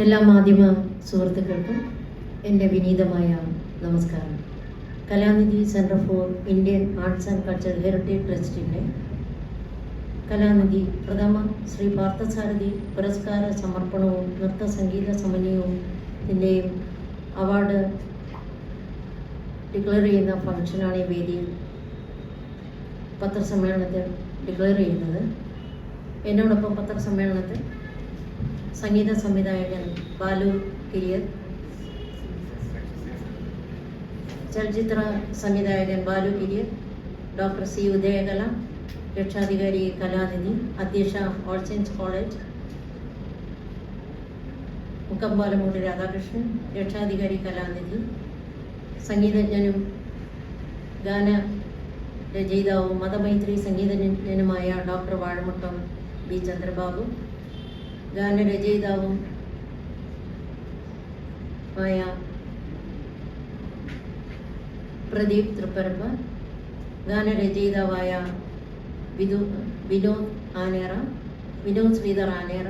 എല്ലാ മാധ്യമ സുഹൃത്തുക്കൾക്കും എന്റെ വിനീതമായ നമസ്കാരം. Kalanidhi centre for Indian arts and culture heritage ട്രസ്റ്റിന്റെ കലാനിധി പ്രഥമ ശ്രീ പാർത്ഥസാരഥി പുരസ്കാര സമർപ്പണവും നൃത്ത സംഗീത സമന്വയവും ഇതിന്റെയും അവാർഡ് ഡിക്ലെയർ ചെയ്യുന്ന ഫംഗ്ഷനാണ് ഈ വേദിയിൽ പത്രസമ്മേളനത്തിൽ ഡിക്ലെയർ ചെയ്യുന്നത്. എന്നോടൊപ്പം പത്രസമ്മേളനത്തിൽ സംഗീത സംവിധായകൻ ബാലു കിരിയർ. ചലച്ചിത്ര സംവിധായകൻ ബാലു കിരിയർ. Doctor C Udayakala. രക്ഷാധികാരി കലാനിധി അധ്യക്ഷ all science college. Mukkampalamoodu Radhakrishnan. രക്ഷാധികാരി കലാനിധി. സംഗീതജ്ഞനും ഗാന രചയിതാവും മതമൈത്രി സംഗീതജ്ഞനുമായ ഡോക്ടർ വാഴമുട്ടം ബി. ചന്ദ്രബാബു. ഗാനരചയിതാവും ആയ പ്രദീപ് തൃപ്പരപ്പ് ഗാനരചയിതാവായ വിദു വിനോദ് ആനേറ വിനോദ് ശ്രീധർ ആനേറ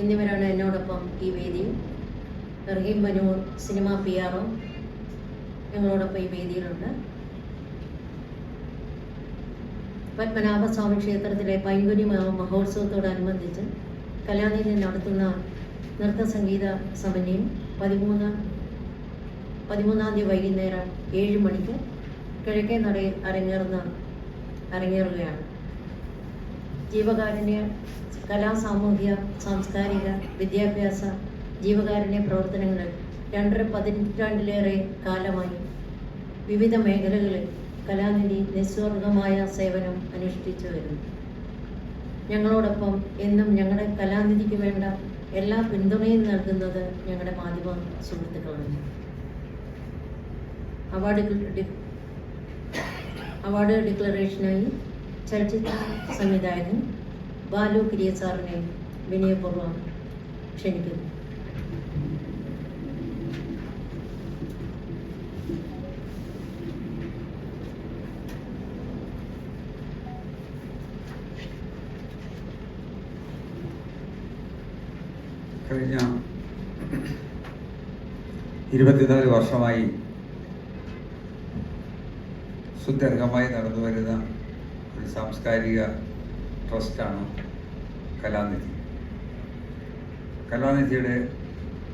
എന്നിവരാണ് എന്നോടൊപ്പം ഈ വേദിയിൽ. Rahim Banoor cinema P O ഞങ്ങളോടൊപ്പം ഈ വേദിയിലുണ്ട്. പത്മനാഭസ്വാമി ക്ഷേത്രത്തിലെ പൈങ്കുനി മഹോ- മഹോത്സവത്തോടനുബന്ധിച്ച് കലാനിധി നടത്തുന്ന നൃത്ത സംഗീത സമന്വയം പതിമൂന്ന് പതിമൂന്നാം തീയതി വൈകുന്നേരം ഏഴ് മണിക്ക് കിഴക്കേ നടയിൽ അരങ്ങേറുന്ന അരങ്ങേറുകയാണ്. ജീവകാരുണ്യ കലാ സാമൂഹ്യ സാംസ്കാരിക വിദ്യാഭ്യാസ ജീവകാരുണ്യ പ്രവർത്തനങ്ങൾ രണ്ടര പതിറ്റാണ്ടിലേറെ കാലമായി വിവിധ മേഖലകളിൽ കലാനിധി നിസ്വർഗമായ സേവനം അനുഷ്ഠിച്ചു വരുന്നു. ഞങ്ങളോടൊപ്പം എന്നും ഞങ്ങളുടെ കലാനിധിക്ക് വേണ്ട എല്ലാ പിന്തുണയും നൽകുന്നത് ഞങ്ങളുടെ മാധ്യമ സുഹൃത്തുക്കളാണ്. അവാർഡ് ഡി- അവാർഡ് ഡിക്ലറേഷനായി ചലച്ചിത്ര സംവിധായകൻ ബാലു കിരിയ സാറിനെ വിനയപൂർവം ക്ഷണിക്കുന്നു. കഴിഞ്ഞ ഇരുപത്തിനാല് വർഷമായി സുദീർഘമായി നടന്നു വരുന്ന ഒരു സാംസ്കാരിക ട്രസ്റ്റാണ് കലാനിധി. കലാനിധിയുടെ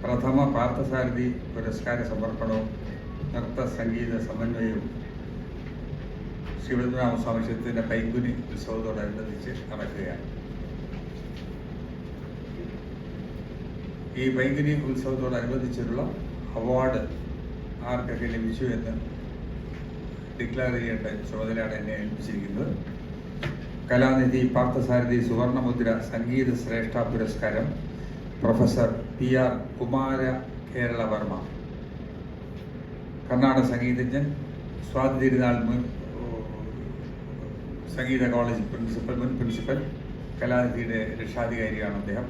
പ്രഥമ പാർത്ഥസാരഥി പുരസ്കാര സമർപ്പണവും നൃത്ത സംഗീത സമന്വയവും ശിവരാമസ്വാമി ക്ഷേത്രത്തിന്റെ പൈങ്കുനി ഉത്സവത്തോടനുബന്ധിച്ച് നടക്കുകയാണ്. ഈ വൈദ്യുതി ഉത്സവത്തോടനുബന്ധിച്ചുള്ള അവാർഡ് ആർക്കൊക്കെ ലഭിച്ചു എന്ന് ഡിക്ലെയർ ചെയ്യേണ്ട ചുമതലയാണ് എന്നെ ഏൽപ്പിച്ചിരിക്കുന്നത്. കലാനിധി പാർത്ഥസാരഥി സുവർണമുദ്ര സംഗീത ശ്രേഷ്ഠ പുരസ്കാരം professor P R Kumara Kerala Varma Karnataka സംഗീതജ്ഞൻ സ്വാതി മുൻ സംഗീത കോളേജ് പ്രിൻസിപ്പൽ മുൻ പ്രിൻസിപ്പൽ കലാനിധിയുടെ രക്ഷാധികാരിയാണ് അദ്ദേഹം.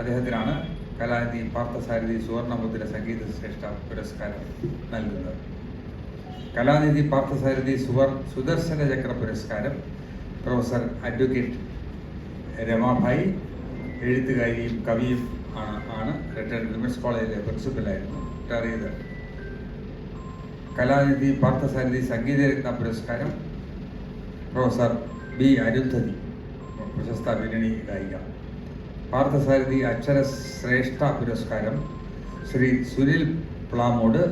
അദ്ദേഹത്തിനാണ് കലാനിധി പാർത്ഥസാരഥി സുവർണമുദ്ര സംഗീത ശ്രേഷ്ഠ പുരസ്കാരം നൽകുന്നത്. കലാനിധി പാർത്ഥസാരഥി സുവർ സുദർശന ചക്ര പുരസ്കാരം പ്രൊഫസർ അഡ്വക്കേറ്റ് രമാഭായി എഴുത്തുകാരിയും കവിയും ആണ്. റിട്ടയർഡ് വിമൻസ് കോളേജിലെ പ്രിൻസിപ്പലായിരുന്നു റിട്ടയർ കലാനിധി പാർത്ഥസാരഥി സംഗീതരത്ന പുരസ്കാരം പ്രൊഫസർ ബി അരുന്ധതി. പ്രശസ്ത പിന്നണി ഗായിക. പാർത്ഥസാരഥി അക്ഷര ശ്രേഷ്ഠ പുരസ്കാരം ശ്രീ സുനിൽ പ്ലാമോട്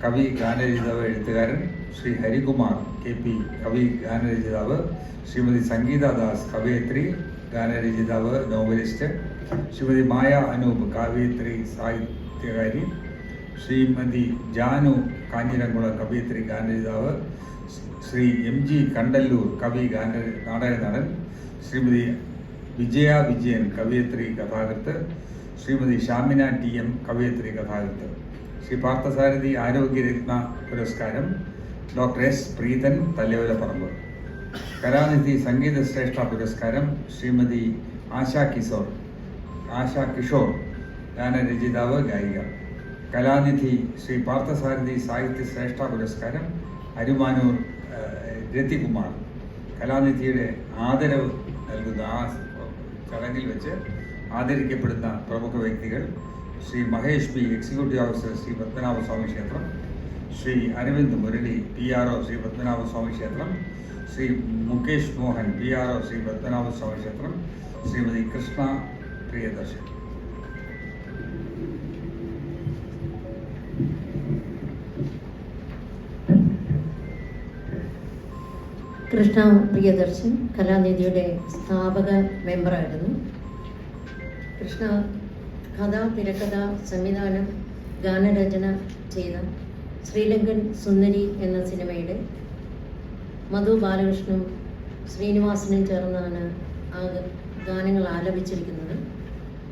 കവി ഗാനരചിതാവ് എഴുത്തുകാരൻ ശ്രീ ഹരികുമാർ കെ പി കവി ഗാനരചിതാവ് ശ്രീമതി സംഗീത ദാസ് കവയത്രി ഗാനരചിതാവ് നോവലിസ്റ്റ് ശ്രീമതി മായ അനൂപ് കവയിത്രി സാഹിത്യകാരി ശ്രീമതി ജാനു കാഞ്ഞിരംകുളം കവയിത്രി ഗാനരചിതാവ് ശ്രീ എം ജി കണ്ടല്ലൂർ കവി ഗാന നാടക നടൻ ശ്രീമതി വിജയ വിജയൻ കവയത്രി കഥാകൃത്ത് ശ്രീമതി ഷാമിന ടി എം കവയത്രി കഥാകൃത്ത് ശ്രീ പാർത്ഥസാരഥി ആരോഗ്യരത്ന പുരസ്കാരം ഡോക്ടർ എസ് പ്രീതൻ തലയോലപ്പറമ്പ് കലാനിധി സംഗീത ശ്രേഷ്ഠ പുരസ്കാരം ശ്രീമതി ആശാ കിഷോർ ആശാ കിഷോർ ഗാനരചിതാവ് ഗായിക. കലാനിധി ശ്രീ പാർത്ഥസാരഥി സാഹിത്യ ശ്രേഷ്ഠ പുരസ്കാരം അരുമാനൂർ രതികുമാർ. കലാനിധിയുടെ ആദരവ് നൽകുന്ന ആ ചടങ്ങിൽ വെച്ച് ആദരിക്കപ്പെടുന്ന പ്രമുഖ വ്യക്തികൾ. Shri Mahesh B executive officer Shri Padmanabha Swamy ക്ഷേത്രം. Shri Aravind Murali P R O Shri Padmanabha Swamy ക്ഷേത്രം. Shri Mukesh Mohan P R O Shri Padmanabha Swamy ക്ഷേത്രം. ശ്രീമതി കൃഷ്ണ പ്രിയദർശൻ കൃഷ്ണ പ്രിയദർശൻ കലാനിധിയുടെ സ്ഥാപക മെമ്പറായിരുന്നു. കൃഷ്ണ കഥ തിരക്കഥ സംവിധാനം ഗാനരചന ചെയ്ത ശ്രീലങ്കൻ സുന്ദരി എന്ന സിനിമയുടെ മധു ബാലകൃഷ്ണനും ശ്രീനിവാസനും ചേർന്നാണ് ആ ഗാനങ്ങൾ ആലപിച്ചിരിക്കുന്നത്.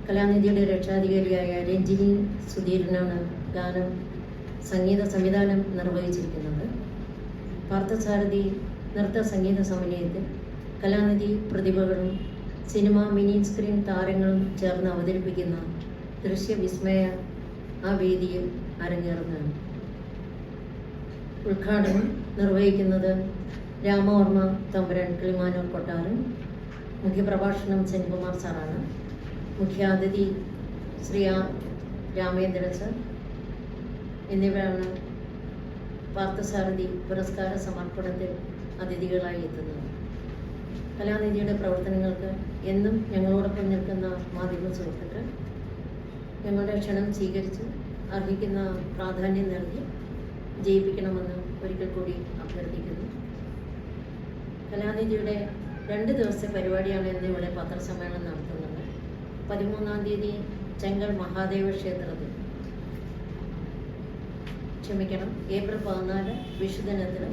കലാനിധിയുടെ രക്ഷാധികാരിയായ രഞ്ജിനി സുധീരനാണ് ഗാനം സംഗീത സംവിധാനം നിർവഹിച്ചിരിക്കുന്നത്. പാർത്ഥസാരഥി നൃത്ത സംഗീത സമന്വയത്തിൽ കലാനിധി പ്രതിഭകളും സിനിമ മിനി സ്ക്രീൻ താരങ്ങളും ചേർന്ന് അവതരിപ്പിക്കുന്ന ദൃശ്യവിസ്മയ ആ വേദിയിൽ അരങ്ങേറുന്നതാണ്. ഉദ്ഘാടനം നിർവഹിക്കുന്നത് രാമവർമ്മ തമ്പുരാൻ കിളിമാനൂർ കൊട്ടാരൻ മുഖ്യപ്രഭാഷണം സെൻകുമാർ സാറാണ്. മുഖ്യാതിഥി ശ്രീ രാമേന്ദ്രൻ സർ. എന്നിവരാണ് പാർത്ഥസാരഥി പുരസ്കാര സമർപ്പണത്തിൽ അതിഥികളായി എത്തുന്നത്. കലാനിധിയുടെ പ്രവർത്തനങ്ങൾക്ക് എന്നും ഞങ്ങളോടൊപ്പം നിൽക്കുന്ന മാധ്യമ സുഹൃത്തുക്കൾ ഞങ്ങളുടെ ക്ഷണം സ്വീകരിച്ച് അർഹിക്കുന്ന പ്രാധാന്യം നൽകി ജയിപ്പിക്കണമെന്ന് ഒരിക്കൽ കൂടി അഭ്യർത്ഥിക്കുന്നു. കലാനിധിയുടെ രണ്ട് ദിവസത്തെ പരിപാടിയാണ് ഇന്ന് ഇവിടെ പത്രസമ്മേളനം നടത്തുന്നത്. പതിമൂന്നാം തീയതി ചെങ്കൽ മഹാദേവ ക്ഷേത്രത്തിൽ. ക്ഷമിക്കണം ഏപ്രിൽ പതിനാല് വിഷുദിനത്തിലും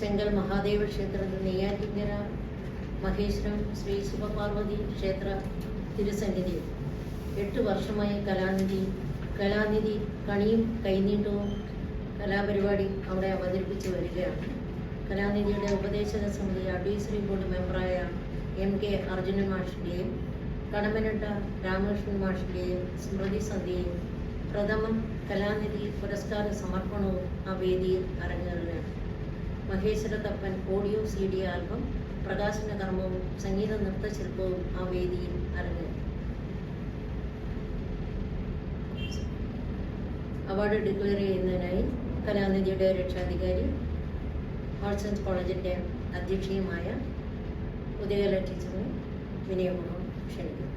ചെങ്കൽ മഹാദേവ ക്ഷേത്രത്തിൽ നെയ്യാറ്റിങ്ങര മഹേശ്വരം ശ്രീ ശിവപാർവതി ക്ഷേത്ര തിരുസന്നിധി എട്ട് വർഷമായി കലാനിധി കലാനിധി കണിയും കൈനീട്ടവും കലാപരിപാടി അവിടെ അവതരിപ്പിച്ചു വരികയാണ്. കലാനിധിയുടെ ഉപദേശക സമിതി അഡ്വൈസറി ബോർഡ് മെമ്പറായ എം കെ അർജുനൻ മാഷിന്റെയും കടമനട്ട രാമകൃഷ്ണൻ മാഷിന്റെയും സ്മൃതി സന്ധ്യയും പ്രഥമ കലാനിധി പുരസ്കാര സമർപ്പണവും ആ വേദിയിൽ അരങ്ങേറുകയാണ്. മഹേശ്വര തപ്പൻ ഓഡിയോ സി ഡി ആൽബം പ്രകാശന കർമ്മവും സംഗീത നൃത്തശില്പവും ആ വേദിയിൽ അറിഞ്ഞു അവാർഡ് ഡിക്ലെയർ ചെയ്യുന്നതിനായി കലാനിധിയുടെ രക്ഷാധികാരി ആൻഡ് കോളേജിന്റെ അധ്യക്ഷയുമായ ഉദയകല ടീച്ചറിനെ വിനയപൂർവം ക്ഷണിക്കുന്നു.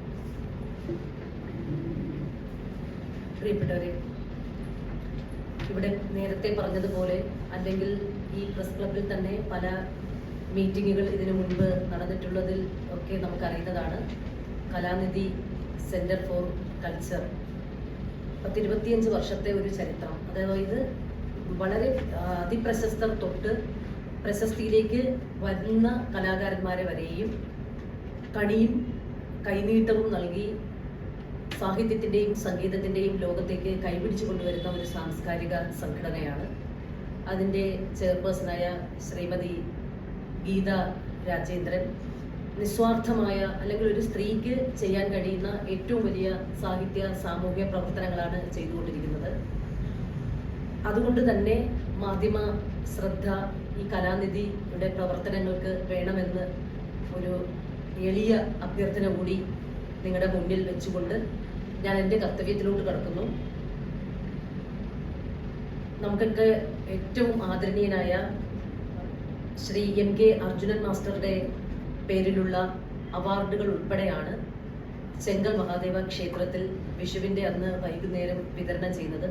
പ്രിയപ്പെട്ടവരെ ഇവിടെ നേരത്തെ പറഞ്ഞതുപോലെ അല്ലെങ്കിൽ ഈ പ്രസ് ക്ലബിൽ തന്നെ പല മീറ്റിങ്ങുകൾ ഇതിനു മുൻപ് നടന്നിട്ടുള്ളതിൽ ഒക്കെ നമുക്കറിയുന്നതാണ്. Kalanidhi centre for culture. പത്തിരുപത്തിയഞ്ച് വർഷത്തെ ഒരു ചരിത്രം. അതായത് വളരെ അതിപ്രശസ്ത അതിപ്രശസ്തർ തൊട്ട് പ്രശസ്തിയിലേക്ക് വരുന്ന കലാകാരന്മാരെ വരെയും കണിയും കൈനീട്ടവും നൽകി സാഹിത്യത്തിന്റെയും സംഗീതത്തിന്റെയും ലോകത്തേക്ക് കൈപിടിച്ചു കൊണ്ടുവരുന്ന ഒരു സാംസ്കാരിക സംഘടനയാണ് അതിന്റെ ചെയർപേഴ്സണായ ശ്രീമതി ഗീത രാജേന്ദ്രൻ നിസ്വാർത്ഥമായ അല്ലെങ്കിൽ ഒരു സ്ത്രീക്ക് ചെയ്യാൻ കഴിയുന്ന ഏറ്റവും വലിയ സാഹിത്യ സാമൂഹ്യ പ്രവർത്തനങ്ങളാണ് ചെയ്തുകൊണ്ടിരിക്കുന്നത്. അതുകൊണ്ട് തന്നെ മാധ്യമ ശ്രദ്ധ ഈ കലാനിധിയുടെ പ്രവർത്തനങ്ങൾക്ക് വേണമെന്ന് ഒരു എളിയ അഭ്യർത്ഥന കൂടി നിങ്ങളുടെ മുന്നിൽ വെച്ചുകൊണ്ട് ഞാൻ എന്റെ കർത്തവ്യത്തിലോട്ട് കടക്കുന്നു. നമുക്കൊക്കെ ഏറ്റവും ആദരണീയനായ ശ്രീ എം കെ അർജുനൻ മാസ്റ്ററുടെ പേരിലുള്ള അവാർഡുകൾ ഉൾപ്പെടെയാണ് ചെങ്കൽ മഹാദേവ ക്ഷേത്രത്തിൽ വിഷുവിന്റെ അന്ന് വൈകുന്നേരം വിതരണം ചെയ്യുന്നത്.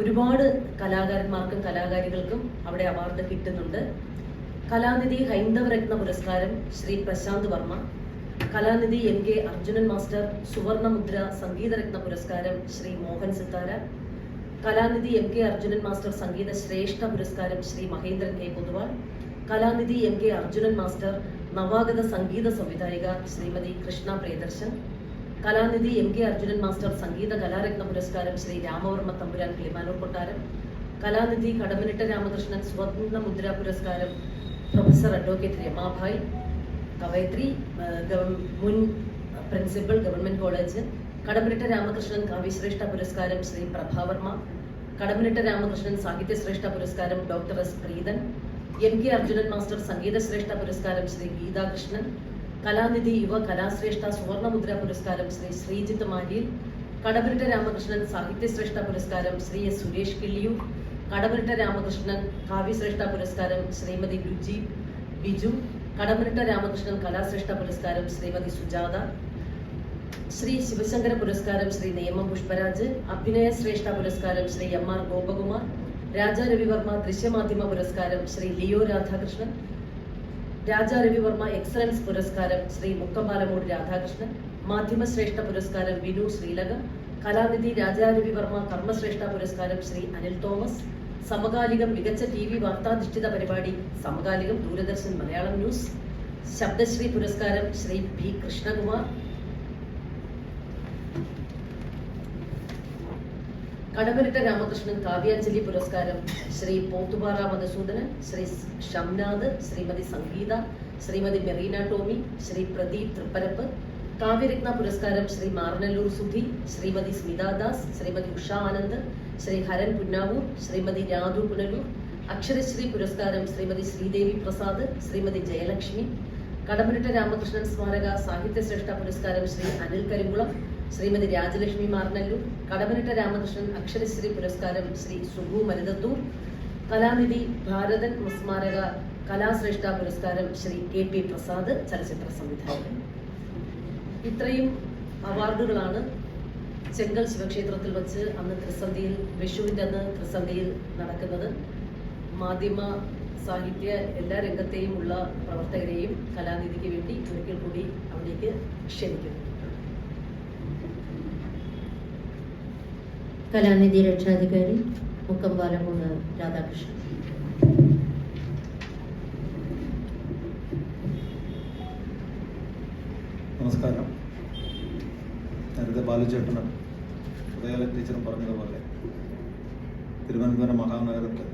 ഒരുപാട് കലാകാരന്മാർക്കും കലാകാരികൾക്കും അവിടെ അവാർഡ് കിട്ടുന്നുണ്ട്. കലാനിധി ഹൈന്ദവരത്ന പുരസ്കാരം Shri Prashanth Varma Kalanidhi M K Arjunan master സുവർണമുദ്ര സംഗീതരത്ന പുരസ്കാരം Shri Mohan Sithara Kalanidhi M K Arjunan master സംഗീത ശ്രേഷ്ഠ പുരസ്കാരം Shri Mahendran K Poduval. Kalanidhi M K Arjunan master നവാഗത സംഗീത സംവിധായിക Shrimati Krishna Priyadarshan. Kalanidhi M K Arjunan master സംഗീത കലാരത്ന പുരസ്കാരം ശ്രീ രാമവർമ്മ തമ്പുരാൻ കിളിമാനൂർ കൊട്ടാരം. കലാനിധി കടമനിട്ട രാമകൃഷ്ണൻ സ്വതന്ത്ര മുദ്ര പുരസ്കാരം പ്രൊഫസർ അഡ്വക്കേറ്റ് രമാഭായ്. കവയത്രി മുൻ principal government college. Kadammanitta Ramakrishnan കാവ്യശ്രേഷ്ഠ പുരസ്കാരം ശ്രീ പ്രഭാവർമ്മ. കടമനിട്ട രാമകൃഷ്ണൻ സാഹിത്യ ശ്രേഷ്ഠ പുരസ്കാരം doctor S. Preethan. M. K. Arjunan master സംഗീത ശ്രേഷ്ഠ പുരസ്കാരം ശ്രീ ഗീതാകൃഷ്ണൻ. കലാനിധി യുവ കലാശ്രേഷ്ഠ സുവർണമുദ്ര പുരസ്കാരം ശ്രീ ശ്രീജിത്ത് മാലിയിൽ കടപുരട്ട രാമകൃഷ്ണൻ സാഹിത്യശ്രേഷ്ഠ പുരസ്കാരം ശ്രീ എസ്. സുരേഷ് കിള്ളിയു കടപുരട്ട രാമകൃഷ്ണൻ കാവ്യശ്രേഷ്ഠ പുരസ്കാരം ശ്രീമതി രുചി ബിജു. കടപുരട്ട രാമകൃഷ്ണൻ കലാശ്രേഷ്ഠ പുരസ്കാരം ശ്രീമതി സുജാത. ശ്രീ ശിവശങ്കര പുരസ്കാരം ശ്രീ നേമം പുഷ്പരാജ് അഭിനയ ശ്രേഷ്ഠ പുരസ്കാരം ശ്രീ എം ആർ ഗോപകുമാർ രാജാ രവിവർമ്മ ദൃശ്യമാധ്യമ പുരസ്കാരം ശ്രീ ലിയോ രാധാകൃഷ്ണൻ രാജാ രവിവർമ്മ എക്സലൻസ് പുരസ്കാരം ശ്രീ മുക്കമ്പാലമൂട് രാധാകൃഷ്ണൻ മാധ്യമശ്രേഷ്ഠ പുരസ്കാരം വിനു ശ്രീലക കലാനിധി രാജാ രവിവർമ്മ കർമ്മശ്രേഷ്ഠ പുരസ്കാരം ശ്രീ അനിൽ തോമസ് സമകാലികം മികച്ച ടി വി വാർത്താധിഷ്ഠിത പരിപാടി സമകാലികം ദൂരദർശൻ മലയാളം ന്യൂസ് ശബ്ദശ്രീ പുരസ്കാരം ശ്രീ പി കൃഷ്ണകുമാർ കടമരിട്ട രാമകൃഷ്ണൻ കാവ്യാഞ്ജലി പുരസ്കാരം ശ്രീ പോത്തുപാറ മധുസൂദനൻ ശ്രീ ഷംനാഥ് ശ്രീമതി സംഗീത ശ്രീമതി മെറീന ടോമി ശ്രീ പ്രദീപ് തൃപ്പരപ്പ് കാവ്യരത്ന പുരസ്കാരം ശ്രീ മാറനല്ലൂർ സുധി ശ്രീമതി സ്മിത ദാസ് ശ്രീമതി ഉഷ ആനന്ദ് ശ്രീ ഹരൻ പുന്നാവൂർ ശ്രീമതി രാധു പുനലൂർ അക്ഷരശ്രീ പുരസ്കാരം ശ്രീമതി ശ്രീദേവി പ്രസാദ് ശ്രീമതി ജയലക്ഷ്മി കടമരിട്ട രാമകൃഷ്ണൻ സ്മാരക സാഹിത്യ ശ്രേഷ്ഠ പുരസ്കാരം ശ്രീ അനിൽ കരിങ്കുളം ശ്രീമതി രാജലക്ഷ്മി മാർനല്ലൂർ കടമനിട്ട രാമകൃഷ്ണൻ അക്ഷരശ്രീ പുരസ്കാരം ശ്രീ സുഗു മരുതത്തൂർ കലാനിധി ഭാരതൻ സ്മാരക കലാശ്രേഷ്ഠ പുരസ്കാരം ശ്രീ കെ പി പ്രസാദ് ചലച്ചിത്ര സംവിധായകൻ. ഇത്രയും അവാർഡുകളാണ് ചെങ്കൽ ശിവക്ഷേത്രത്തിൽ വച്ച് അന്ന് ത്രിസന്ധിയിൽ വിഷുവിന്റെ അന്ന് ത്രിസന്ധിയിൽ നടക്കുന്നത്. മാധ്യമ സാഹിത്യ എല്ലാ രംഗത്തെയും ഉള്ള പ്രവർത്തകരെയും കലാനിധിക്ക് വേണ്ടി ഒരിക്കൽ കൂടി അവിടേക്ക് ക്ഷണിക്കുന്നു. കലാനിധി രക്ഷാധികാരി മുക്കമ്പാലമൂട് രാധാകൃഷ്ണൻ. നമസ്കാരം. നേരത്തെ ബാലുചേട്ടനും ഉദയാല ടീച്ചറും പറഞ്ഞതുപോലെ തിരുവനന്തപുരം മഹാനഗരത്ത്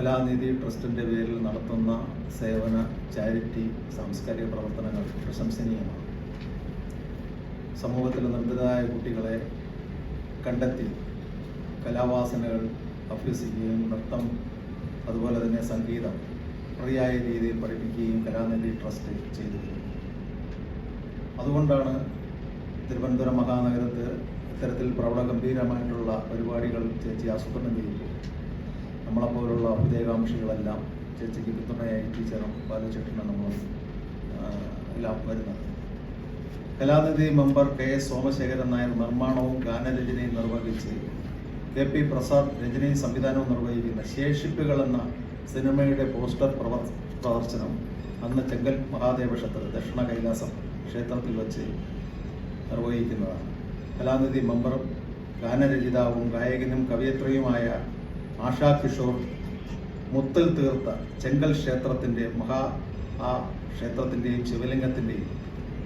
കലാനിധി ട്രസ്റ്റിന്റെ പേരിൽ നടത്തുന്ന സേവന ചാരിറ്റി സാംസ്കാരിക പ്രവർത്തനങ്ങൾ പ്രശംസനീയമാണ്. സമൂഹത്തിലെ നിർമ്മിതരായ കുട്ടികളെ കണ്ടെത്തി കലാവാസനകൾ അഭ്യസിക്കുകയും നൃത്തം അതുപോലെ തന്നെ സംഗീതം ഫ്രീയായ രീതിയിൽ പഠിപ്പിക്കുകയും കലാനിധി ട്രസ്റ്റ് ചെയ്തു അതുകൊണ്ടാണ് തിരുവനന്തപുരം മഹാനഗരത്ത് ഇത്തരത്തിൽ പ്രൗഢഗംഭീരമായിട്ടുള്ള പരിപാടികൾ ചേച്ചി ആസൂത്രണം ചെയ്യുമ്പോൾ നമ്മളെപ്പോലുള്ള ഉദയകാംക്ഷികളെല്ലാം ചേച്ചിക്ക് പിന്തുണയായി ടീച്ചറും ബാലചേട്ടനും നമ്മൾ എല്ലാം വരുന്നത് Kalanidhi member K S Somasekharan Nair നിർമ്മാണവും ഗാനരചനയും നിർവഹിച്ച് കെ പി പ്രസാദ് രചനയും സംവിധാനവും നിർവഹിക്കുന്ന ശേഷിപ്പുകൾ എന്ന സിനിമയുടെ പോസ്റ്റർ പ്രവർ പ്രദർശനം അന്ന് ചെങ്കൽ മഹാദേവ ക്ഷേത്ര ദക്ഷിണ കൈലാസം ക്ഷേത്രത്തിൽ വച്ച് നിർവഹിക്കുന്നതാണ്. കലാനിധി മെമ്പറും ഗാനരചിതാവും ഗായകനും കവയത്രിയുമായ ആശാ കിഷോർ മുത്തൽ തീർത്ത ചെങ്കൽ ക്ഷേത്രത്തിന്റെ മഹാ ആ ക്ഷേത്രത്തിന്റെയും ശിവലിംഗത്തിന്റെയും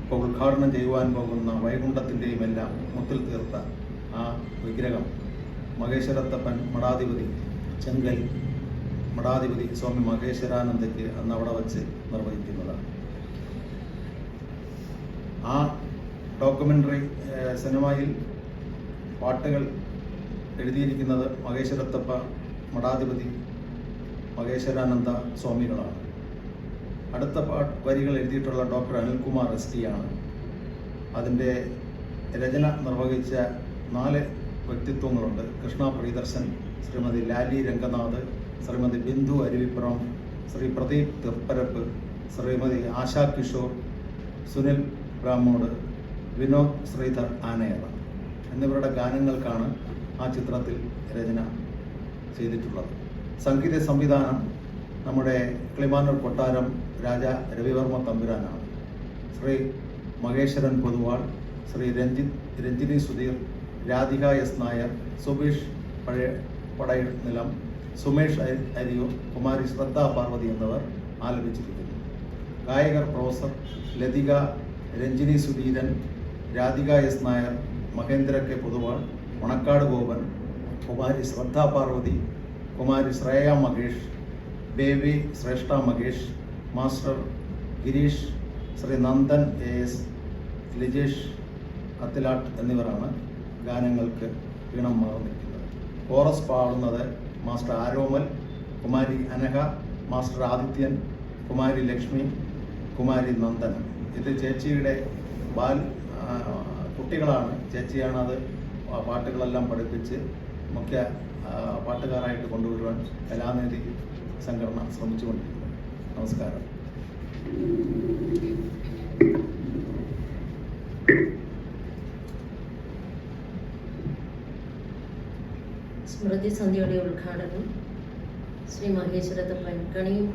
ഇപ്പോൾ ഉദ്ഘാടനം ചെയ്യുവാൻ പോകുന്ന വൈകുണ്ഠത്തിന്റെയും എല്ലാം മുത്തിൽ തീർത്ത ആ വിഗ്രഹം. മഹേശ്വരത്തപ്പൻ മഠാധിപതി ചെങ്കൽ മഠാധിപതി സ്വാമി മഹേശ്വരാനന്ദയ്ക്ക് അന്ന് അവിടെ വച്ച് നിർവഹിക്കുന്നതാണ്. ആ ഡോക്യുമെന്ററി സിനിമയിൽ പാട്ടുകൾ എഴുതിയിരിക്കുന്നത് മഹേശ്വരത്തപ്പ മഠാധിപതി മഹേശ്വരാനന്ദ സ്വാമികളാണ്. അടുത്ത വരികൾ എഴുതിയിട്ടുള്ള ഡോക്ടർ അനിൽകുമാർ എസ് ടി ആണ്. അതിന്റെ രചന നിർവഹിച്ച നാല് വ്യക്തിത്വങ്ങളുണ്ട്. കൃഷ്ണ പ്രിയദർശൻ ശ്രീമതി ലാലി രംഗനാഥ് ശ്രീമതി ബിന്ദു അരുവിപ്പുറം ശ്രീ പ്രദീപ് തെപ്പരപ്പ് ശ്രീമതി ആശാ കിഷോർ സുനിൽ ബ്രാമോട് വിനോദ് ശ്രീധർ ആനയറ. എന്നിവരുടെ ഗാനങ്ങൾക്കാണ് ആ ചിത്രത്തിൽ രചന ചെയ്തിട്ടുള്ളത്. സംഗീത സംവിധാനം നമ്മുടെ കിളിമാനൂർ കൊട്ടാരം രാജ രവിവർമ്മ തമ്പുരാനാണ്. ശ്രീ മഹേശ്വരൻ പൊതുവാൾ ശ്രീ രഞ്ജിത് രഞ്ജിനി സുധീർ രാധിക എസ് നായർ സുബീഷ് പഴയ പടയ നിലം സുമേഷ് അരി- അരിയൂർ കുമാരി ശ്രദ്ധ പാർവതി എന്നിവർ ആലപിച്ചിരിക്കുന്നു. ഗായകർ professor Lathika Ranjini Sudheeran Radhika S Nair Mahendra K Poduval Manacaud Gopan Kumari Shraddha Parvathy Kumari Shreya Mahesh baby Shreshta Mahesh master Girish Shri Nandan A S Lijesh Athilatt എന്നിവരാണ് ഗാനങ്ങൾക്ക് ഈണം മാറുന്നിരിക്കുന്നത് കോറസ് പാടുന്നത് മാസ്റ്റർ ആരോമൽ കുമാരി അനഹ മാസ്റ്റർ ആദിത്യൻ കുമാരി ലക്ഷ്മി കുമാരി നന്ദൻ. ഇത് ചേച്ചിയുടെ ബാൽ കുട്ടികളാണ്. ചേച്ചിയാണത് പാട്ടുകളെല്ലാം പഠിപ്പിച്ച് മുഖ്യ പാട്ടുകാരായിട്ട് കൊണ്ടുവരുവാൻ കലാനേരി സംഘടന ശ്രമിച്ചുകൊണ്ടിരിക്കുന്നു. നമസ്കാരം. സ്മൃതി സന്ധ്യയുടെ ഉദ്ഘാടനം ശ്രീ മഹേശ്വരത്തപ്പൻ കണിയും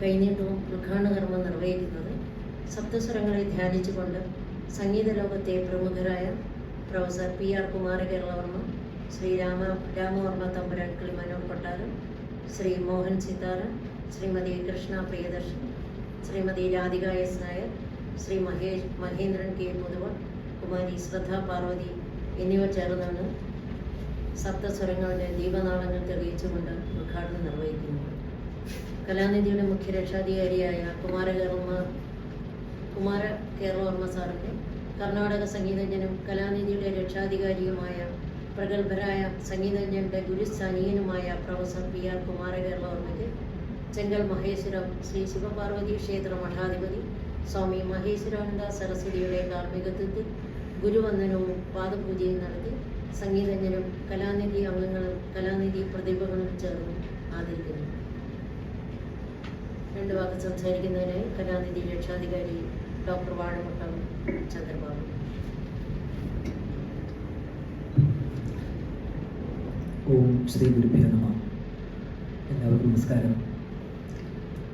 കൈനീട്ടവും ഉദ്ഘാടന കർമ്മം നിർവഹിക്കുന്നത് സപ്തസ്വരങ്ങളെ ധ്യാനിച്ചുകൊണ്ട് സംഗീത ലോകത്തെ പ്രമുഖരായ professor P R Kumarakeralavarma Shri Rama Ramavarma Thampuran Kilimanoor കൊട്ടാരം ശ്രീ മോഹൻ സിത്താറ ശ്രീമതി കൃഷ്ണ പ്രിയദർശൻ ശ്രീമതി രാധിക എസ് നായർ ശ്രീ മഹേഷ് മഹേന്ദ്രൻ കെ മുതുവ കുമാരി ശ്രദ്ധ പാർവതി എന്നിവർ ചേർന്നാണ് സപ്തസ്വരങ്ങളുടെ ദീപനാളങ്ങൾ തെളിയിച്ചുകൊണ്ട് ഉദ്ഘാടനം നിർവഹിക്കുന്നത്. കലാനിധിയുടെ മുഖ്യ രക്ഷാധികാരിയായ കുമാരകർമ്മ കുമാര കേരളവർമ്മ സാറിന്റെ കർണാടക സംഗീതജ്ഞനും കലാനിധിയുടെ രക്ഷാധികാരിയുമായ പ്രഗത്ഭരായ സംഗീതജ്ഞന്റെ ഗുരുസ്ഥാനീയനുമായ പ്രൊഫസർ പി ആർ കുമാരകേരളവർമ്മയ്ക്ക് ചെങ്കൽ മഹേശ്വരം ശ്രീ ശിവപാർവതി ക്ഷേത്ര മഠാധിപതി സ്വാമി മഹേശ്വരാനന്ദ സരസ്വതിയുടെ കാർമ്മികത്വത്തിൽ ഗുരുവന്ദനവും പാദപൂജയും നടത്തി സംഗീതജ്ഞരും കലാനിധി അംഗങ്ങളും കലാനിധി പ്രതിഭകളും ചേർന്ന് ആദരിക്കുന്നു. രണ്ട് വാക്ക് സംസാരിക്കുന്നതിനായി കലാനിധി രക്ഷാധികാരി ഡോക്ടർ വാഴമുട്ടം ചന്ദ്രബാബു. ഓം ശ്രീ ഗുരുഭ്യോ നമ. എല്ലാവർക്കും നമസ്കാരം.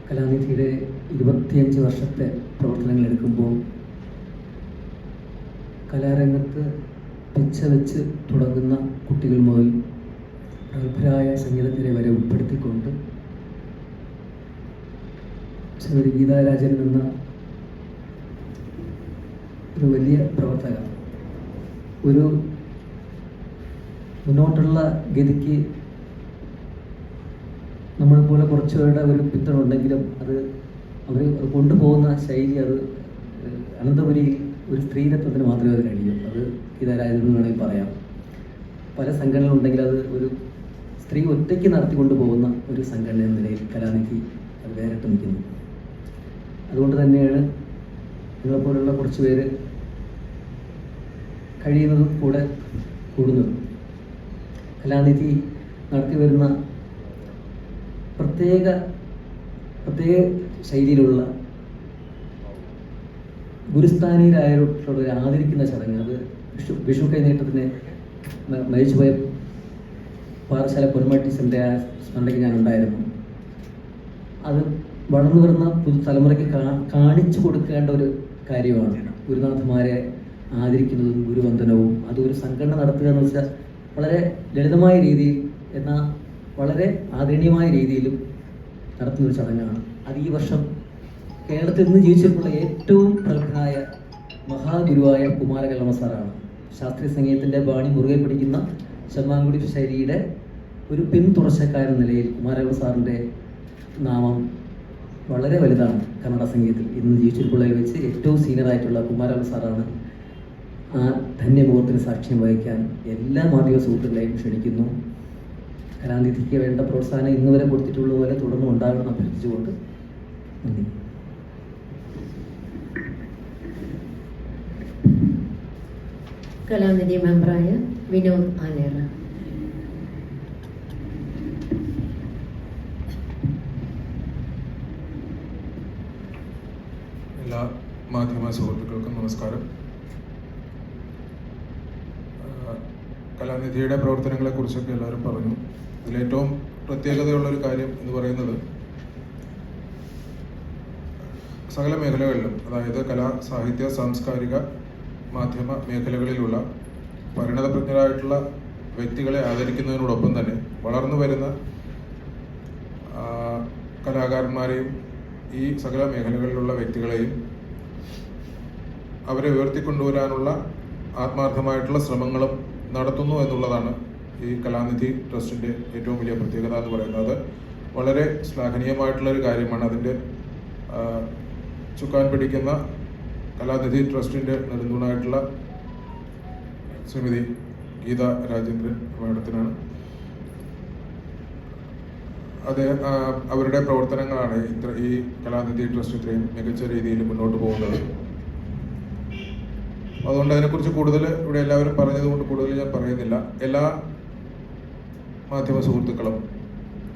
കലാനിധിയുടെ ഇരുപത്തിയഞ്ച് വർഷത്തെ പ്രവർത്തനങ്ങൾ എടുക്കുമ്പോൾ കലാരംഗത്ത് പിച്ച വെച്ച് തുടങ്ങുന്ന കുട്ടികൾ മുതൽ പ്രഗത്ഭരായ സംഗീതത്തിനെ വരെ ഉൾപ്പെടുത്തിക്കൊണ്ട് ശ്രീമതി ഗീതാരാജൻ എന്ന ഒരു വലിയ പ്രവർത്തക ഒരു മുന്നോട്ടുള്ള ഗതിക്ക് നമ്മൾ പോലെ കുറച്ച് പേരുടെ ഒരു പിന്തുണ ഉണ്ടെങ്കിലും അത് അവർ കൊണ്ടുപോകുന്ന ശൈലി അത് അനന്തപുരിയിൽ ഒരു സ്ത്രീരത്വത്തിന് മാത്രമേ അത് കഴിയൂ. അത് ഇതാരായതെന്ന് വേണമെങ്കിൽ പറയാം. പല സംഘടനകളുണ്ടെങ്കിൽ അത് ഒരു സ്ത്രീ ഒറ്റയ്ക്ക് നടത്തിക്കൊണ്ട് പോകുന്ന ഒരു സംഘടന എന്ന നിലയിൽ കലാനിധി അത് വേറിട്ട് നിൽക്കുന്നു. അതുകൊണ്ട് തന്നെയാണ് നിങ്ങളെപ്പോലുള്ള കുറച്ച് പേര് കഴിയുന്നതും കൂടെ കൂടുന്നതും. കലാനിധി നടത്തി വരുന്ന പ്രത്യേക പ്രത്യേക ശൈലിയിലുള്ള ഗുരുസ്ഥാനീയരായിട്ടുള്ളവരെ ആദരിക്കുന്ന ചടങ്ങ്. അത് വിഷു വിഷു കൈനീട്ടത്തിന് മരിച്ചുപോയ പാറശാല പൊന്മാട്ടീസിന്റെ ആ സ്മരണയ്ക്ക് ഞാൻ ഉണ്ടായിരുന്നു അത് വളർന്നു വരുന്ന പുതുതലമുറയ്ക്ക് കാ- കാണിച്ചു കൊടുക്കേണ്ട ഒരു കാര്യമാണ്. ഗുരുനാഥന്മാരെ ആദരിക്കുന്നതും ഗുരുവന്ദനവും. അതൊരു സംഘടന നടത്തുക എന്ന് വെച്ചാൽ വളരെ ലളിതമായ രീതിയിൽ എന്നാൽ വളരെ ആദരണീയമായ രീതിയിലും നടത്തുന്ന ഒരു ചടങ്ങാണ്. അത് ഈ വർഷം കേരളത്തിൽ നിന്ന് ജീവിച്ചിട്ടുള്ള ഏറ്റവും പ്രഗത്ഭനായ മഹാഗുരുവായ കുമാരകലമ സാറാണ്. ശാസ്ത്രീയ സംഗീതത്തിന്റെ ബാണി മുറുകെ പിടിക്കുന്ന ചെമ്മാങ്കുടി ശൈലിയുടെ ഒരു പിന്തുടർച്ചക്കാരൻ നിലയിൽ കുമാരകലമ സാറിന്റെ നാമം വളരെ വലുതാണ് കന്നഡ സംഗീതത്തിൽ. ഇന്ന് ജീവിച്ചിട്ടുള്ളതിൽ വെച്ച് ഏറ്റവും സീനിയർ ആയിട്ടുള്ള കുമാരകലമ സാറാണ് ആ ധന്യമുഹൂർത്തത്തിന് സാക്ഷ്യം വഹിക്കാൻ എല്ലാ മാധ്യമ സുഹൃത്തുക്കളെയും ക്ഷണിക്കുന്നു. കലാനിധിക്ക് വേണ്ട പ്രോത്സാഹനം ഇന്ന് വരെ കൊടുത്തിട്ടുള്ളതുപോലെ തുടർന്നും ഉണ്ടാകണം അഭ്യർത്ഥിച്ചുകൊണ്ട് നന്ദി. കലാനിധി മെമ്പറായ വിനോദ് ആനേറ. എല്ലാ മാധ്യമ സുഹൃത്തുക്കൾക്കും നമസ്കാരം ആ, കലാനിധിയുടെ പ്രവർത്തനങ്ങളെ കുറിച്ചൊക്കെ എല്ലാവരും പറഞ്ഞു. ഇതിലേറ്റവും പ്രത്യേകതയുള്ളൊരു കാര്യം എന്ന് പറയുന്നത് സകല മേഖലകളിലും അതായത് കലാ സാഹിത്യ സാംസ്കാരിക മാധ്യമ മേഖലകളിലുള്ള പരിണതപ്രജ്ഞരായിട്ടുള്ള വ്യക്തികളെ ആദരിക്കുന്നതിനോടൊപ്പം തന്നെ വളർന്നു വരുന്ന കലാകാരന്മാരെയും ഈ സകല മേഖലകളിലുള്ള വ്യക്തികളെയും അവരെ ഉയർത്തിക്കൊണ്ടുവരാനുള്ള ആത്മാർത്ഥമായിട്ടുള്ള ശ്രമങ്ങളും നടത്തുന്നു എന്നുള്ളതാണ് ഈ കലാനിധി ട്രസ്റ്റിന്റെ ഏറ്റവും വലിയ പ്രത്യേകത എന്ന് പറയുന്നത്. വളരെ ശ്ലാഘനീയമായിട്ടുള്ള ഒരു കാര്യമാണ് അതിന്റെ ചുക്കാൻ പിടിക്കുന്ന കലാനിധി ട്രസ്റ്റിന്റെ നെടുന്തൂണായിട്ടുള്ള ശ്രീമതി ഗീത രാജേന്ദ്രൻ മാഡത്തിനാണ് അത് അവരുടെ പ്രവർത്തനങ്ങളാണ് ഇത്ര ഈ കലാനിധി ട്രസ്റ്റ് ഇത്രയും മികച്ച രീതിയിൽ മുന്നോട്ട് പോകുന്നത്. അതുകൊണ്ട് അതിനെക്കുറിച്ച് കൂടുതൽ ഇവിടെ എല്ലാവരും പറഞ്ഞതുകൊണ്ട് കൂടുതൽ ഞാൻ പറയുന്നില്ല. എല്ലാ മാധ്യമ സുഹൃത്തുക്കളും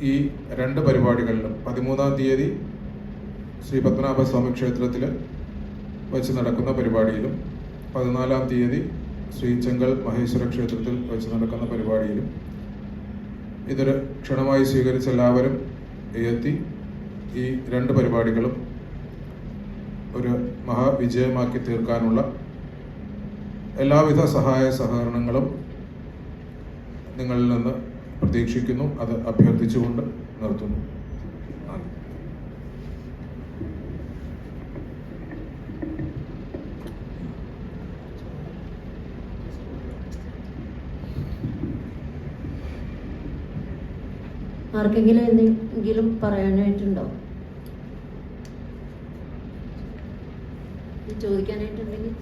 ഈ രണ്ട് പരിപാടികളിലും പതിമൂന്നാം തീയതി ശ്രീ പത്മനാഭസ്വാമി ക്ഷേത്രത്തിൽ വെച്ച് നടക്കുന്ന പരിപാടിയിലും പതിനാലാം തീയതി ശ്രീ ചെങ്കൽ മഹേശ്വര ക്ഷേത്രത്തിൽ വെച്ച് നടക്കുന്ന പരിപാടിയിലും ഇതൊരു ക്ഷണമായി സ്വീകരിച്ച എല്ലാവരും എത്തി ഈ രണ്ട് പരിപാടികളും ഒരു മഹാവിജയമാക്കി തീർക്കാനുള്ള എല്ലാവിധ സഹായ സഹകരണങ്ങളും നിങ്ങളിൽ നിന്ന് പ്രതീക്ഷിക്കുന്നു. അത് അഭ്യർത്ഥിച്ചുകൊണ്ട് നിർത്തുന്നു. നന്ദി ആർക്കെങ്കിലും എന്തെങ്കിലും പറയാനായിട്ടുണ്ടോ? ചോദിക്കാനായിട്ടുണ്ടെങ്കിൽ